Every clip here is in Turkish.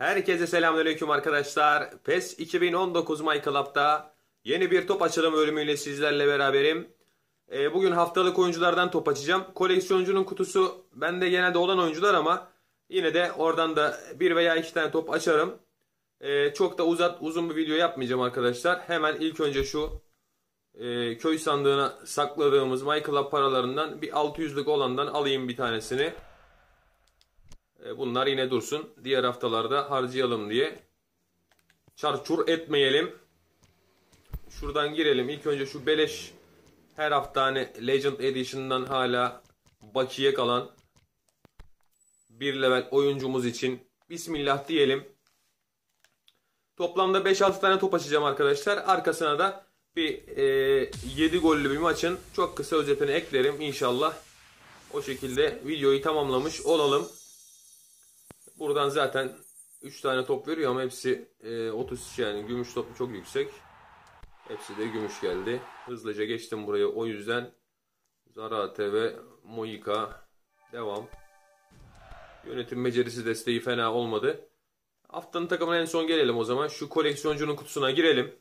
Herkese selamünaleyküm arkadaşlar. PES 2019 My Club'da yeni bir top açılım bölümüyle sizlerle beraberim. Ee, bugün haftalık oyunculardan top açacağım. Koleksiyoncunun kutusu bende genelde olan oyuncular ama yine de oradan da bir veya iki tane top açarım. Ee, çok da uzat uzun bir video yapmayacağım arkadaşlar. Hemen ilk önce şu e, köy sandığına sakladığımız My Club paralarından bir 600'lük olandan alayım bir tanesini. E, Bunlar yine dursun. Diğer haftalarda harcayalım diye. Çarçur etmeyelim. Şuradan girelim. İlk önce şu beleş her hafta hani Legend Edition'dan hala bakiye kalan bir level oyuncumuz için Bismillah diyelim. Toplamda 5-6 tane top açacağım arkadaşlar. Arkasına da bir e, 7 gollü bir maçın çok kısa özetini eklerim inşallah. O şekilde videoyu tamamlamış olalım. Buradan zaten 3 tane top veriyor ama hepsi e, 30 yani gümüş topu çok yüksek. Hepsi de gümüş geldi. Hızlıca geçtim burayı o yüzden Zarate ve Moika devam. Yönetim becerisi desteği fena olmadı. Haftanın takımına en son gelelim o zaman. Şu koleksiyoncunun kutusuna girelim.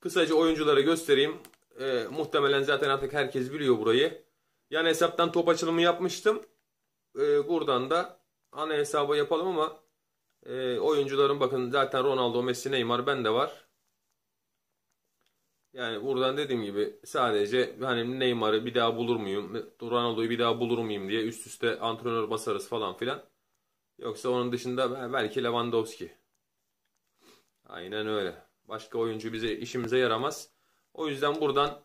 Kısaca oyuncuları göstereyim. E, muhtemelen zaten artık herkes biliyor burayı. Yan hesaptan top açılımı yapmıştım. E, buradan da ana hesabı yapalım ama e, oyuncuların bakın zaten Ronaldo, Messi, Neymar bende var. Yani buradan dediğim gibi sadece hani Neymar'ı bir daha bulur muyum, Ronaldo'yu bir daha bulur muyum diye üst üste antrenör basarız falan filan. Yoksa onun dışında belki Lewandowski. Aynen öyle. Başka oyuncu bize işimize yaramaz. O yüzden buradan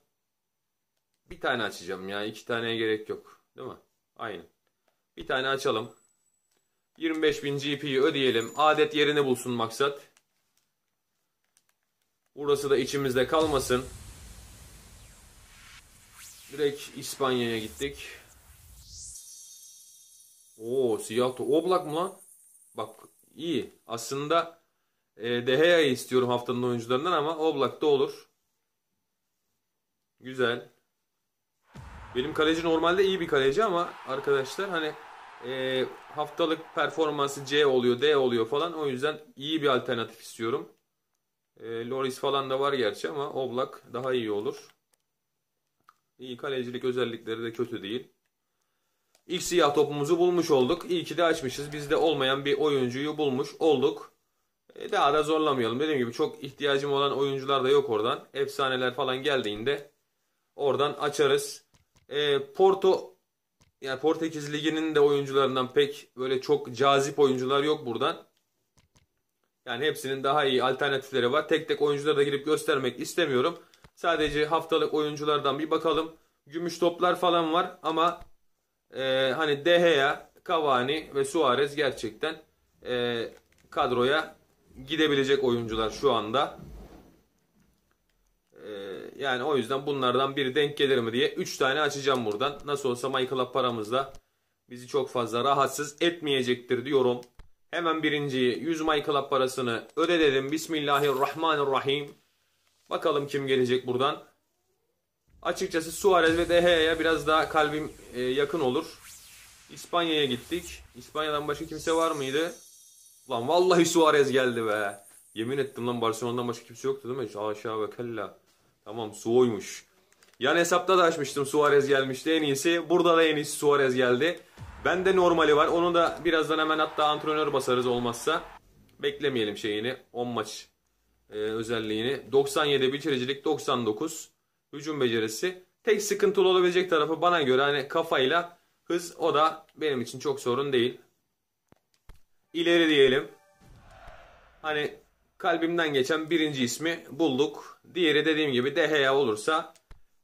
bir tane açacağım ya. iki taneye gerek yok. Değil mi? Aynen. Bir tane açalım. 25.000 GP'yi ödeyelim. Adet yerini bulsun maksat. Burası da içimizde kalmasın. Direkt İspanya'ya gittik. Oo siyah to Oblak mı lan? Bak iyi. Aslında e, De Gea'yı istiyorum haftanın oyuncularından ama Oblak da olur. Güzel. Benim kaleci normalde iyi bir kaleci ama arkadaşlar hani e, haftalık performansı C oluyor, D oluyor falan. O yüzden iyi bir alternatif istiyorum. E, Loris falan da var gerçi ama Oblak daha iyi olur. İyi kalecilik özellikleri de kötü değil. İlk siyah topumuzu bulmuş olduk. İyi ki de açmışız. Bizde olmayan bir oyuncuyu bulmuş olduk. E, daha da zorlamayalım. Dediğim gibi çok ihtiyacım olan oyuncular da yok oradan. Efsaneler falan geldiğinde oradan açarız. E, Porto yani Portekiz Ligi'nin de oyuncularından pek böyle çok cazip oyuncular yok buradan. Yani hepsinin daha iyi alternatifleri var. Tek tek oyuncuları da girip göstermek istemiyorum. Sadece haftalık oyunculardan bir bakalım. Gümüş toplar falan var ama e, hani De Gea, Cavani ve Suarez gerçekten e, kadroya gidebilecek oyuncular şu anda. Yani o yüzden bunlardan biri denk gelir mi diye 3 tane açacağım buradan. Nasıl olsa Michael'a paramızla bizi çok fazla rahatsız etmeyecektir diyorum. Hemen birinciyi 100 Michael'a parasını ödedelim. Bismillahirrahmanirrahim. Bakalım kim gelecek buradan. Açıkçası Suarez ve De Gea'ya biraz daha kalbim e, yakın olur. İspanya'ya gittik. İspanya'dan başka kimse var mıydı? Lan vallahi Suarez geldi be. Yemin ettim lan Barcelona'dan başka kimse yoktu değil mi? Aşağı ve kella. Tamam Suo'ymuş. Yan hesapta da açmıştım Suarez gelmişti en iyisi. Burada da en iyisi Suarez geldi. Bende normali var. Onu da birazdan hemen hatta antrenör basarız olmazsa. Beklemeyelim şeyini. 10 maç e, özelliğini. 97 bitiricilik 99. Hücum becerisi. Tek sıkıntılı olabilecek tarafı bana göre hani kafayla hız o da benim için çok sorun değil. İleri diyelim. Hani kalbimden geçen birinci ismi bulduk. Diğeri dediğim gibi De Gea olursa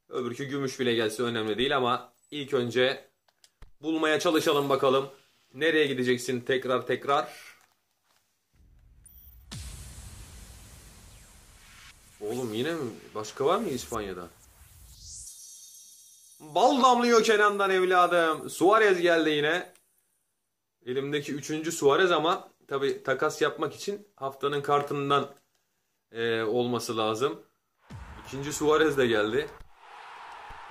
öbürkü gümüş bile gelse önemli değil ama ilk önce bulmaya çalışalım bakalım. Nereye gideceksin tekrar tekrar? Oğlum yine mi? Başka var mı İspanya'da? Bal damlıyor Kenan'dan evladım. Suarez geldi yine. Elimdeki üçüncü Suarez ama tabi takas yapmak için haftanın kartından e, olması lazım. İkinci Suarez de geldi.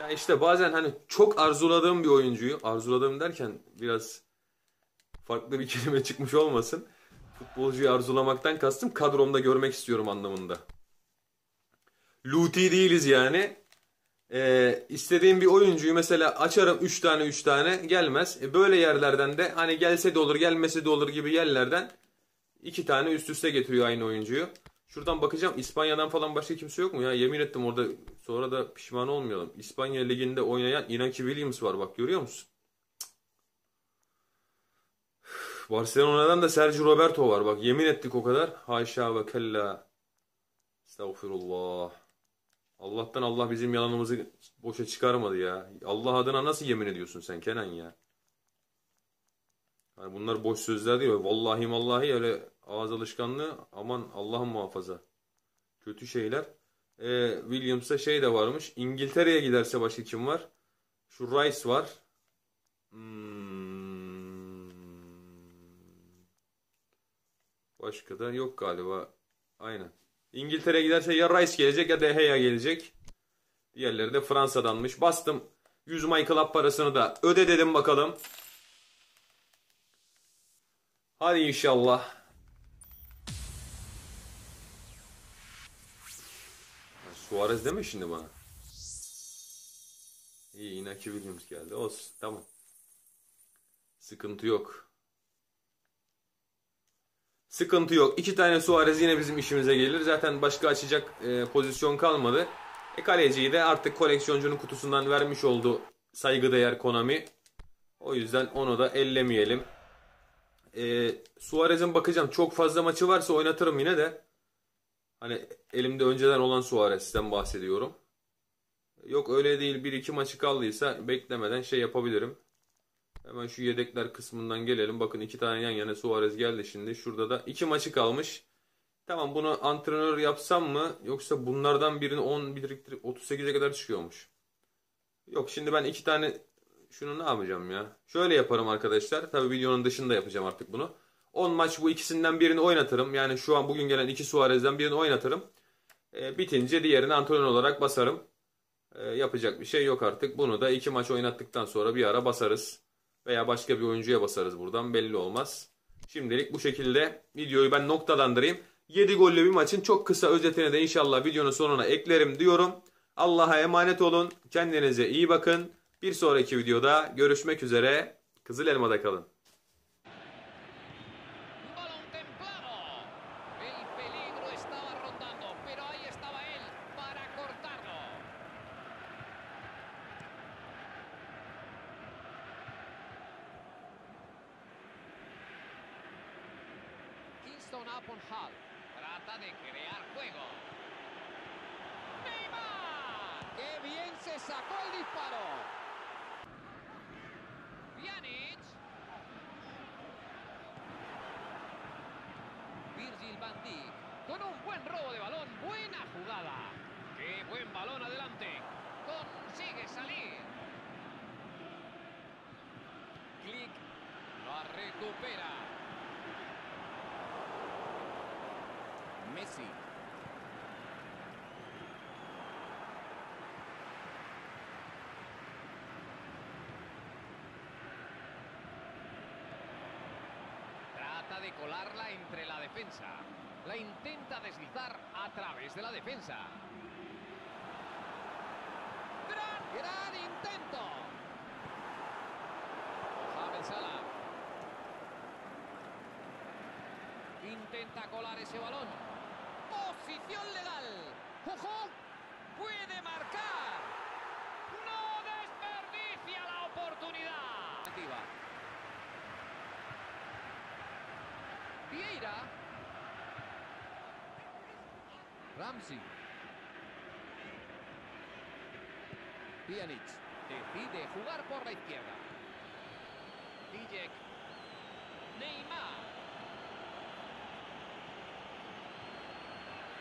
Ya işte bazen hani çok arzuladığım bir oyuncuyu, arzuladığım derken biraz farklı bir kelime çıkmış olmasın. Futbolcuyu arzulamaktan kastım kadromda görmek istiyorum anlamında. Luti değiliz yani. Ee, istediğim bir oyuncuyu mesela açarım 3 tane 3 tane gelmez. E, böyle yerlerden de hani gelse de olur gelmese de olur gibi yerlerden 2 tane üst üste getiriyor aynı oyuncuyu. Şuradan bakacağım İspanya'dan falan başka kimse yok mu ya? Yemin ettim orada sonra da pişman olmayalım. İspanya liginde oynayan Inaki Williams var bak görüyor musun? Barcelona'dan da Sergio Roberto var bak yemin ettik o kadar. Haşa ve kella. Estağfurullah. Allah'tan Allah bizim yalanımızı boşa çıkarmadı ya. Allah adına nasıl yemin ediyorsun sen Kenan ya? Yani bunlar boş sözler değil. Vallahi vallahi öyle ağız alışkanlığı aman Allah'ım muhafaza. Kötü şeyler. Ee, Williams'a şey de varmış. İngiltere'ye giderse başka kim var? Şu Rice var. Hmm. Başka da yok galiba. Aynen. İngiltere'ye giderse ya Rice gelecek ya De Gea gelecek. Diğerleri de Fransa'danmış. Bastım 100 Michael Up parasını da öde dedim bakalım. Hadi inşallah. Suarez deme şimdi bana. İyi Inaki Williams geldi. Olsun tamam. Sıkıntı yok. Sıkıntı yok. İki tane Suarez yine bizim işimize gelir. Zaten başka açacak e, pozisyon kalmadı. E kaleciyi de artık koleksiyoncunun kutusundan vermiş oldu saygıdeğer Konami. O yüzden onu da ellemeyelim. E, Suarez'in bakacağım. Çok fazla maçı varsa oynatırım yine de. Hani elimde önceden olan Suarez'ten bahsediyorum. Yok öyle değil. Bir iki maçı kaldıysa beklemeden şey yapabilirim. Hemen şu yedekler kısmından gelelim. Bakın iki tane yan yana Suarez geldi şimdi. Şurada da iki maçı kalmış. Tamam bunu antrenör yapsam mı? Yoksa bunlardan birini 10 biriktirip 38'e kadar çıkıyormuş. Yok şimdi ben iki tane şunu ne yapacağım ya? Şöyle yaparım arkadaşlar. Tabii videonun dışında yapacağım artık bunu. 10 maç bu ikisinden birini oynatırım. Yani şu an bugün gelen iki Suarez'den birini oynatırım. E, bitince diğerini antrenör olarak basarım. E, yapacak bir şey yok artık. Bunu da iki maç oynattıktan sonra bir ara basarız. Veya başka bir oyuncuya basarız buradan belli olmaz. Şimdilik bu şekilde videoyu ben noktalandırayım. 7 gollü bir maçın çok kısa özetini de inşallah videonun sonuna eklerim diyorum. Allah'a emanet olun. Kendinize iyi bakın. Bir sonraki videoda görüşmek üzere. Kızıl Elma'da kalın. Sacó el disparo! Pjanic. Virgil van Dijk con un buen robo de balón, buena jugada. Qué buen balón adelante. Consigue salir. Click lo recupera. Messi. Trata colarla entre la defensa. La intenta deslizar a través de la defensa. ¡Gran, gran intento! Intenta colar ese balón. Posición legal. ¡Ojo! Puede marcar. No desperdicia la oportunidad. Activa. Ramsey. Pjanic decide jugar por la izquierda. Dijek. Neymar.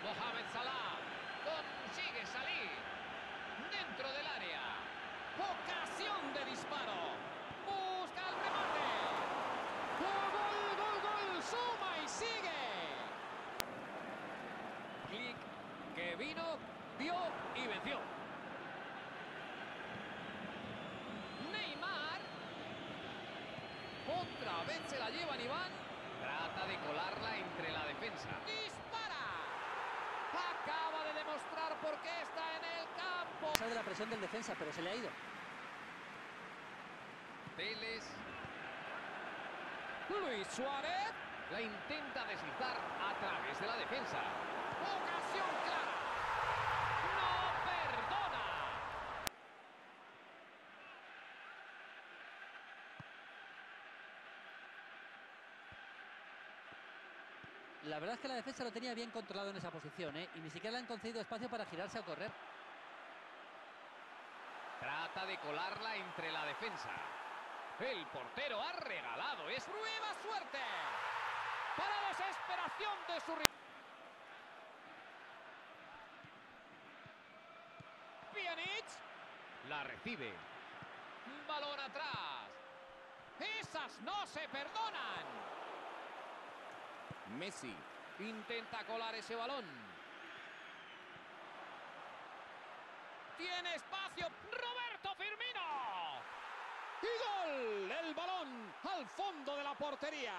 Mohamed Salah consigue salir dentro del área. Ocasión de disparo. Busca el remate. Gol, gol, gol, gol. Suma y sigue. Click que vino, vio y venció. Neymar. Otra vez se la llevan Iván. Trata de colarla entre la defensa. ¡Dispara! Acaba de demostrar por qué está en el campo. de la presión del defensa, pero se le ha ido. Teles. Luis Suárez. Deslizar a través de la defensa. Ocasión clara. No perdona. La verdad es que la defensa lo tenía bien controlado en esa posición, ¿eh? Y ni siquiera le han concedido espacio para girarse o correr. Trata de colarla entre la defensa. El portero ha regalado. Es nueva suerte. Para desesperación de su rival. Pjanic. La recibe. Balón atrás. Esas no se perdonan. Messi intenta colar ese balón. Tiene espacio. Roberto Firmino. Y gol. El balón al fondo de la portería.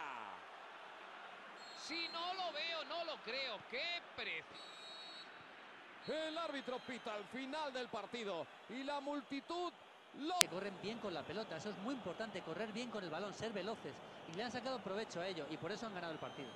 Si no lo veo, no lo creo. Qué precio. El árbitro pita al final del partido y la multitud lo Que corren bien con la pelota, eso es muy importante, correr bien con el balón, ser veloces. Y le han sacado provecho a ello y por eso han ganado el partido.